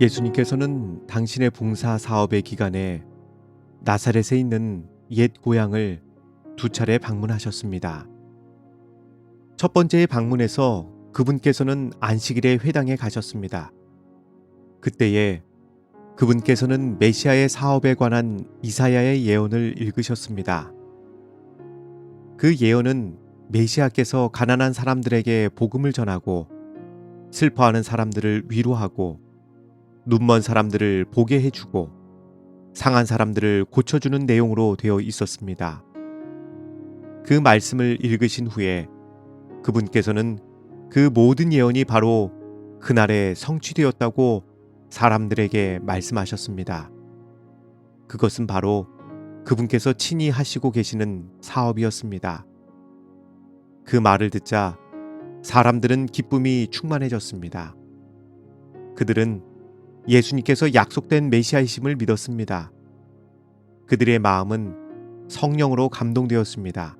예수님께서는 당신의 봉사 사업의 기간에 나사렛에 있는 옛 고향을 두 차례 방문하셨습니다. 첫 번째의 방문에서 그분께서는 안식일에 회당에 가셨습니다. 그때에 그분께서는 메시아의 사업에 관한 이사야의 예언을 읽으셨습니다. 그 예언은 메시아께서 가난한 사람들에게 복음을 전하고 슬퍼하는 사람들을 위로하고 눈먼 사람들을 보게 해주고 상한 사람들을 고쳐주는 내용으로 되어 있었습니다. 그 말씀을 읽으신 후에 그분께서는 그 모든 예언이 바로 그날에 성취되었다고 사람들에게 말씀하셨습니다. 그것은 바로 그분께서 친히 하시고 계시는 사업이었습니다. 그 말을 듣자 사람들은 기쁨이 충만해졌습니다. 그들은 예수님께서 약속된 메시아이심을 믿었습니다. 그들의 마음은 성령으로 감동되었습니다.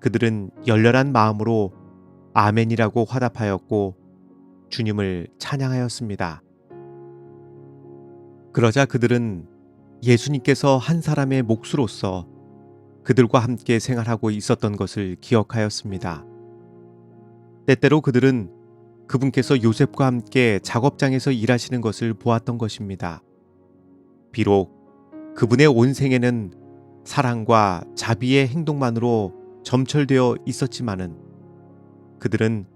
그들은 열렬한 마음으로 아멘이라고 화답하였고 주님을 찬양하였습니다. 그러자 그들은 예수님께서 한 사람의 몫으로서 그들과 함께 생활하고 있었던 것을 기억하였습니다. 때때로 그들은 그분께서 요셉과 함께 작업장에서 일하시는 것을 보았던 것입니다. 비록 그분의 온 생애는 사랑과 자비의 행동만으로 점철되어 있었지만은 그들은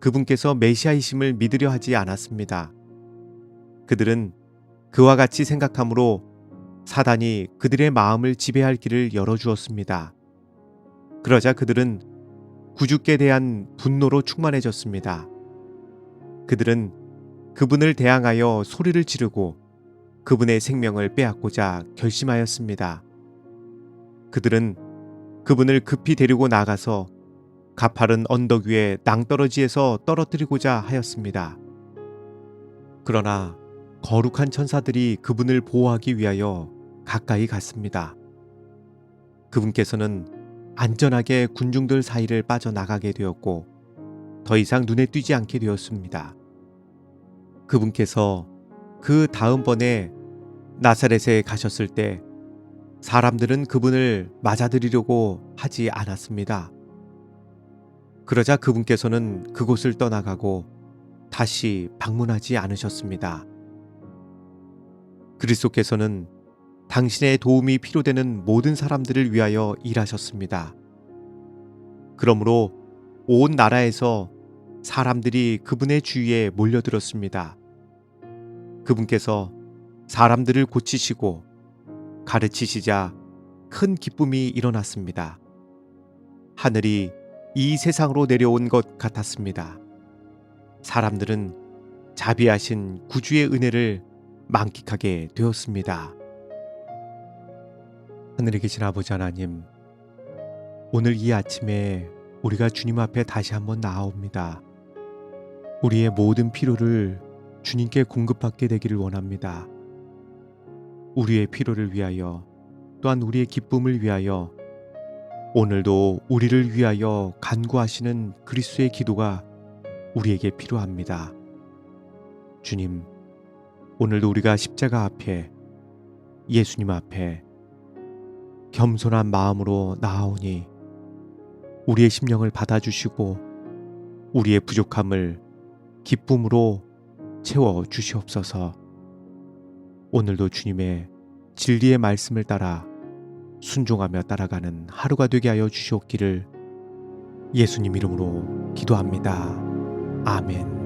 그분께서 메시아이심을 믿으려 하지 않았습니다. 그들은 그와 같이 생각함으로 사단이 그들의 마음을 지배할 길을 열어주었습니다. 그러자 그들은 구주께 대한 분노로 충만해졌습니다. 그들은 그분을 대항하여 소리를 지르고 그분의 생명을 빼앗고자 결심하였습니다. 그들은 그분을 급히 데리고 나가서 가파른 언덕 위에 낭떠러지에서 떨어뜨리고자 하였습니다. 그러나 거룩한 천사들이 그분을 보호하기 위하여 가까이 갔습니다. 그분께서는 안전하게 군중들 사이를 빠져나가게 되었고 더 이상 눈에 띄지 않게 되었습니다. 그분께서 그 다음번에 나사렛에 가셨을 때 사람들은 그분을 맞아들이려고 하지 않았습니다. 그러자 그분께서는 그곳을 떠나가고 다시 방문하지 않으셨습니다. 그리스도께서는 당신의 도움이 필요되는 모든 사람들을 위하여 일하셨습니다. 그러므로 온 나라에서 사람들이 그분의 주위에 몰려들었습니다. 그분께서 사람들을 고치시고 가르치시자 큰 기쁨이 일어났습니다. 하늘이 이 세상으로 내려온 것 같았습니다. 사람들은 자비하신 구주의 은혜를 만끽하게 되었습니다. 하늘에 계신 아버지 하나님, 오늘 이 아침에 우리가 주님 앞에 다시 한번 나아옵니다. 우리의 모든 필요를 주님께 공급받게 되기를 원합니다. 우리의 필요를 위하여 또한 우리의 기쁨을 위하여 오늘도 우리를 위하여 간구하시는 그리스도의 기도가 우리에게 필요합니다. 주님, 오늘도 우리가 십자가 앞에 예수님 앞에 겸손한 마음으로 나아오니 우리의 심령을 받아주시고 우리의 부족함을 기쁨으로 채워 주시옵소서. 오늘도 주님의 진리의 말씀을 따라 순종하며 따라가는 하루가 되게 하여 주시옵기를 예수님 이름으로 기도합니다. 아멘.